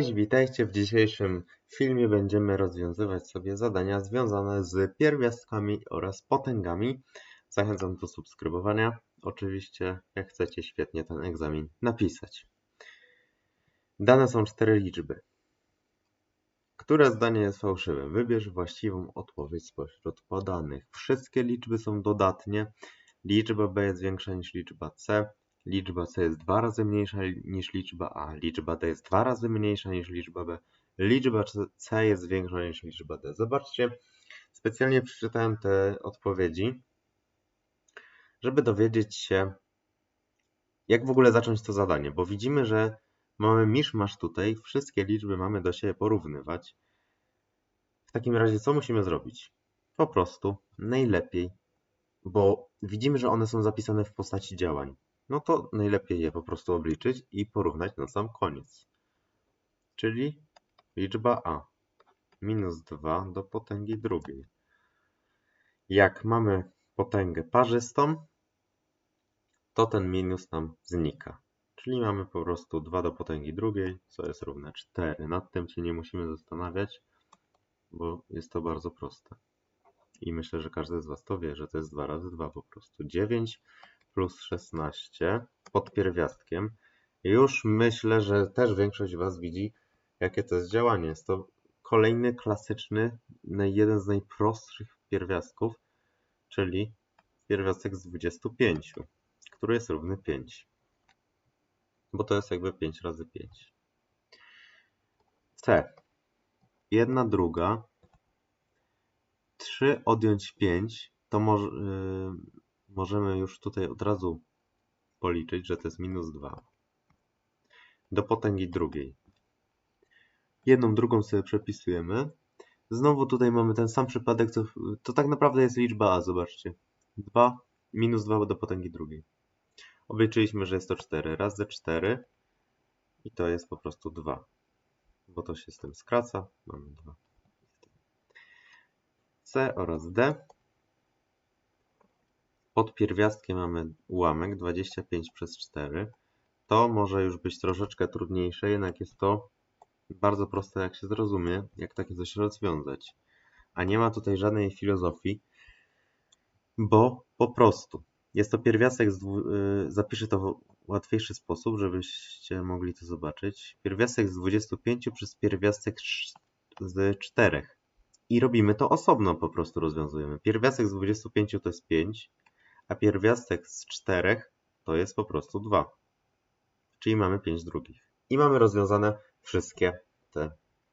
Cześć, witajcie. W dzisiejszym filmie będziemy rozwiązywać sobie zadania związane z pierwiastkami oraz potęgami. Zachęcam do subskrybowania. Oczywiście, jak chcecie świetnie ten egzamin napisać. Dane są cztery liczby. Które zdanie jest fałszywe? Wybierz właściwą odpowiedź spośród podanych. Wszystkie liczby są dodatnie. Liczba b jest większa niż liczba c. Liczba c jest dwa razy mniejsza niż liczba a. Liczba d jest dwa razy mniejsza niż liczba b. Liczba c jest większa niż liczba d. Zobaczcie, specjalnie przeczytałem te odpowiedzi, żeby dowiedzieć się, jak w ogóle zacząć to zadanie, bo widzimy, że mamy miszmasz tutaj, wszystkie liczby mamy do siebie porównywać. W takim razie co musimy zrobić? Po prostu najlepiej, bo widzimy, że one są zapisane w postaci działań no to najlepiej je po prostu obliczyć i porównać na sam koniec. Czyli liczba a minus 2 do potęgi drugiej. Jak mamy potęgę parzystą, to ten minus nam znika. Czyli mamy po prostu 2 do potęgi drugiej, co jest równe 4. Nad tym się nie musimy zastanawiać, bo jest to bardzo proste. I myślę, że każdy z Was to wie, że to jest 2 razy 2 po prostu. 9 plus 16 pod pierwiastkiem. Już myślę, że też większość Was widzi, jakie to jest działanie. Jest to kolejny klasyczny, jeden z najprostszych pierwiastków, czyli pierwiastek z 25, który jest równy 5. Bo to jest jakby 5 razy 5. C. Jedna druga. 3 odjąć 5 to może, yy, możemy już tutaj od razu policzyć, że to jest minus 2 do potęgi drugiej. Jedną, drugą sobie przepisujemy. Znowu tutaj mamy ten sam przypadek, co, to tak naprawdę jest liczba a, zobaczcie. 2 minus 2 do potęgi drugiej. Obliczyliśmy, że jest to 4 razy 4 i to jest po prostu 2, bo to się z tym skraca, mamy 2. C oraz D pod pierwiastkiem mamy ułamek 25 przez 4. To może już być troszeczkę trudniejsze, jednak jest to bardzo proste, jak się zrozumie, jak takie coś rozwiązać. A nie ma tutaj żadnej filozofii, bo po prostu jest to pierwiastek, z. Y, zapiszę to w łatwiejszy sposób, żebyście mogli to zobaczyć. Pierwiastek z 25 przez pierwiastek z 4. I robimy to osobno, po prostu rozwiązujemy. Pierwiastek z 25 to jest 5, a pierwiastek z 4 to jest po prostu 2. Czyli mamy 5 drugich. I mamy rozwiązane wszystkie te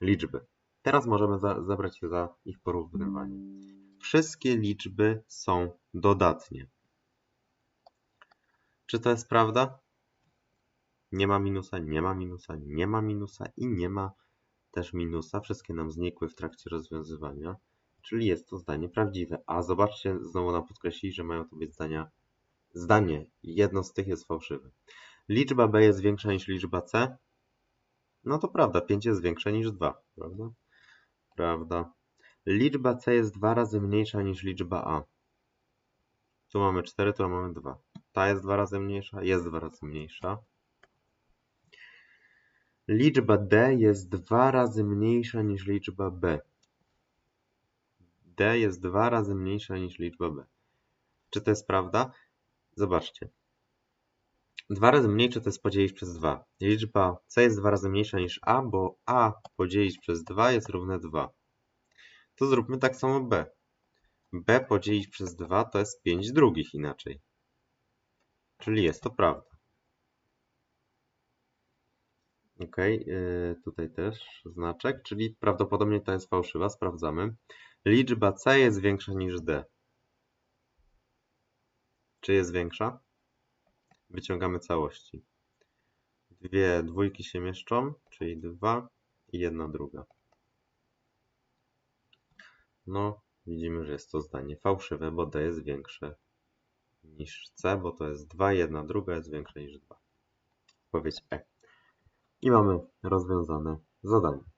liczby. Teraz możemy za, zabrać się za ich porównywanie. Wszystkie liczby są dodatnie. Czy to jest prawda? Nie ma minusa, nie ma minusa, nie ma minusa i nie ma też minusa. Wszystkie nam znikły w trakcie rozwiązywania czyli jest to zdanie prawdziwe. A zobaczcie, znowu nam podkreślili, że mają to być zdania, zdanie. Jedno z tych jest fałszywe. Liczba b jest większa niż liczba c? No to prawda, 5 jest większa niż 2, prawda? Prawda. Liczba c jest dwa razy mniejsza niż liczba a. Tu mamy 4, tu mamy 2. Ta jest dwa razy mniejsza, jest dwa razy mniejsza. Liczba d jest dwa razy mniejsza niż liczba b d jest dwa razy mniejsza niż liczba b. Czy to jest prawda? Zobaczcie. Dwa razy mniejsze to jest podzielić przez 2. Liczba c jest dwa razy mniejsza niż a, bo a podzielić przez 2 jest równe 2. To zróbmy tak samo b. b podzielić przez 2 to jest 5 drugich inaczej. Czyli jest to prawda. Ok, tutaj też znaczek, czyli prawdopodobnie to jest fałszywa, sprawdzamy. Liczba c jest większa niż d. Czy jest większa? Wyciągamy całości. Dwie dwójki się mieszczą, czyli 2 i jedna druga. No, widzimy, że jest to zdanie fałszywe, bo d jest większe niż c, bo to jest 2, jedna druga jest większa niż 2. Odpowiedź E. I mamy rozwiązane zadanie.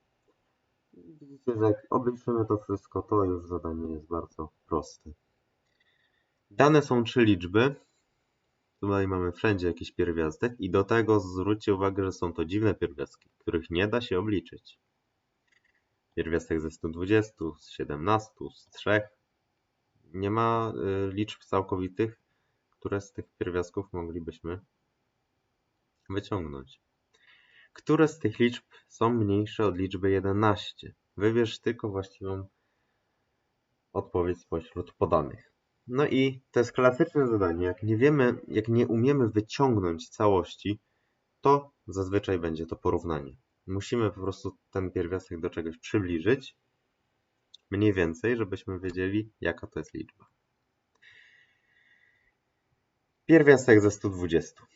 Widzicie, że jak obliczymy to wszystko, to już zadanie jest bardzo proste. Dane są trzy liczby. Tutaj mamy wszędzie jakiś pierwiastek i do tego zwróćcie uwagę, że są to dziwne pierwiastki, których nie da się obliczyć. Pierwiastek ze 120, z 17, z 3. Nie ma y, liczb całkowitych, które z tych pierwiastków moglibyśmy wyciągnąć. Które z tych liczb są mniejsze od liczby 11? Wybierz tylko właściwą odpowiedź spośród podanych. No i to jest klasyczne zadanie. Jak nie wiemy, jak nie umiemy wyciągnąć całości, to zazwyczaj będzie to porównanie. Musimy po prostu ten pierwiastek do czegoś przybliżyć, mniej więcej, żebyśmy wiedzieli, jaka to jest liczba. Pierwiastek ze 120.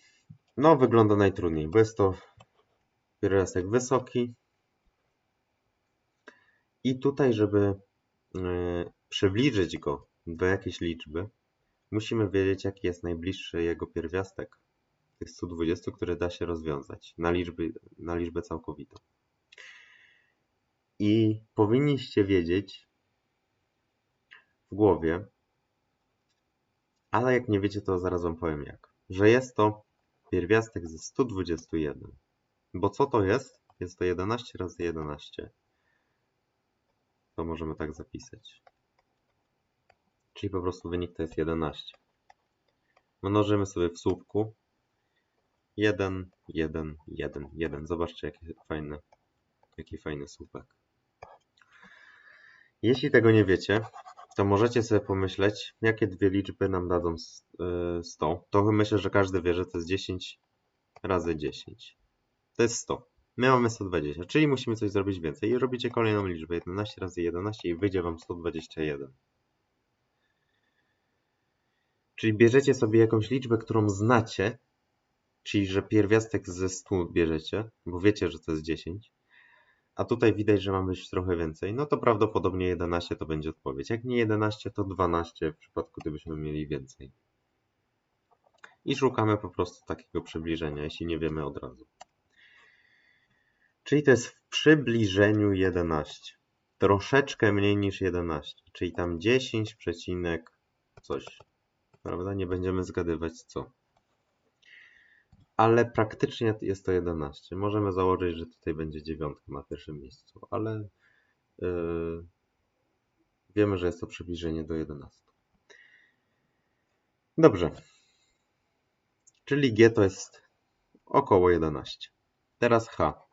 No, wygląda najtrudniej, bo jest to pierwiastek wysoki. I tutaj, żeby yy, przybliżyć go do jakiejś liczby, musimy wiedzieć, jaki jest najbliższy jego pierwiastek tych 120, które da się rozwiązać na, liczby, na liczbę całkowitą. I powinniście wiedzieć w głowie, ale jak nie wiecie, to zaraz wam powiem jak, że jest to pierwiastek ze 121. Bo co to jest? Jest to 11 razy 11. To możemy tak zapisać. Czyli po prostu wynik to jest 11. Mnożymy sobie w słupku 1, 1, 1, 1. Zobaczcie, jaki fajny, jaki fajny słupek. Jeśli tego nie wiecie, to możecie sobie pomyśleć, jakie dwie liczby nam dadzą 100. Y, to myślę, że każdy wie, że to jest 10 razy 10. To jest 100. My mamy 120, czyli musimy coś zrobić więcej i robicie kolejną liczbę 11 razy 11 i wyjdzie Wam 121. Czyli bierzecie sobie jakąś liczbę, którą znacie, czyli że pierwiastek ze 100 bierzecie, bo wiecie, że to jest 10, a tutaj widać, że ma być trochę więcej, no to prawdopodobnie 11 to będzie odpowiedź. Jak nie 11, to 12 w przypadku, gdybyśmy mieli więcej. I szukamy po prostu takiego przybliżenia, jeśli nie wiemy od razu. Czyli to jest w przybliżeniu 11. Troszeczkę mniej niż 11, czyli tam 10, coś prawda? Nie będziemy zgadywać co. Ale praktycznie jest to 11. Możemy założyć, że tutaj będzie dziewiątka na pierwszym miejscu, ale yy, wiemy, że jest to przybliżenie do 11. Dobrze. Czyli G to jest około 11. Teraz H.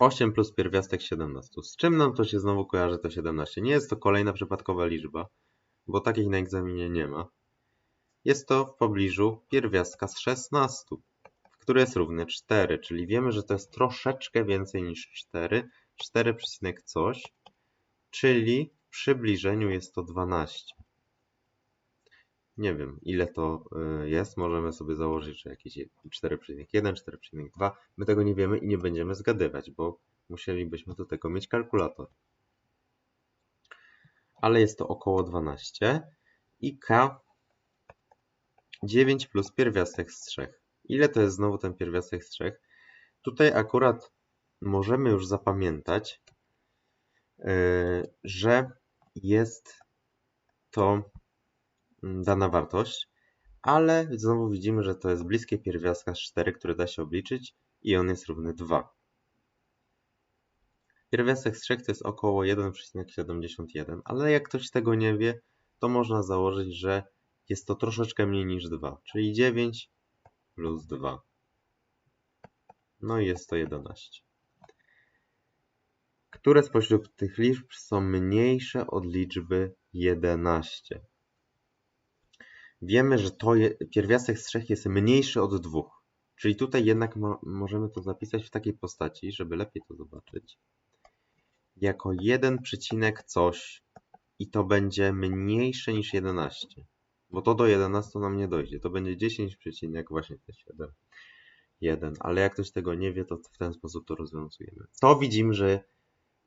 8 plus pierwiastek 17. Z czym nam to się znowu kojarzy to 17? Nie jest to kolejna przypadkowa liczba bo takich na egzaminie nie ma. Jest to w pobliżu pierwiastka z 16, który jest równy 4, czyli wiemy, że to jest troszeczkę więcej niż 4, 4, coś, czyli w przybliżeniu jest to 12. Nie wiem, ile to y, jest. Możemy sobie założyć, że jakieś 4,1, 4,2. My tego nie wiemy i nie będziemy zgadywać, bo musielibyśmy do tego mieć kalkulator ale jest to około 12 i k 9 plus pierwiastek z 3. Ile to jest znowu ten pierwiastek z 3? Tutaj akurat możemy już zapamiętać, yy, że jest to dana wartość, ale znowu widzimy, że to jest bliskie pierwiastka z 4, które da się obliczyć i on jest równy 2. Pierwiastek z 3 to jest około 1,71, ale jak ktoś tego nie wie, to można założyć, że jest to troszeczkę mniej niż 2, czyli 9 plus 2. No i jest to 11. Które spośród tych liczb są mniejsze od liczby 11? Wiemy, że to je, pierwiastek z 3 jest mniejszy od 2. Czyli tutaj jednak mo możemy to zapisać w takiej postaci, żeby lepiej to zobaczyć jako 1 przecinek coś i to będzie mniejsze niż 11. Bo to do 11 nam nie dojdzie. To będzie 10 przecinek właśnie te 7. 1. Ale jak ktoś tego nie wie, to w ten sposób to rozwiązujemy. To widzimy, że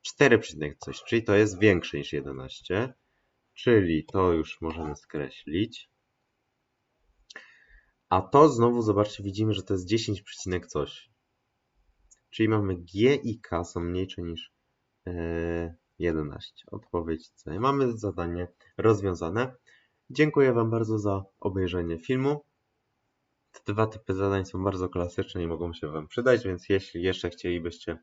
4 przecinek coś, czyli to jest większe niż 11. Czyli to już możemy skreślić. A to znowu, zobaczcie, widzimy, że to jest 10 przecinek coś. Czyli mamy G i K są mniejsze niż e, 11. Odpowiedź C. Mamy zadanie rozwiązane. Dziękuję Wam bardzo za obejrzenie filmu. Te dwa typy zadań są bardzo klasyczne i mogą się Wam przydać, więc jeśli jeszcze chcielibyście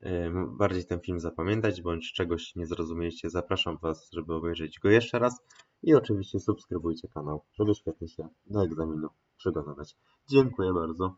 e, bardziej ten film zapamiętać bądź czegoś nie zrozumieliście, zapraszam Was, żeby obejrzeć go jeszcze raz i oczywiście subskrybujcie kanał, żeby świetnie się do egzaminu przygotować. Dziękuję bardzo.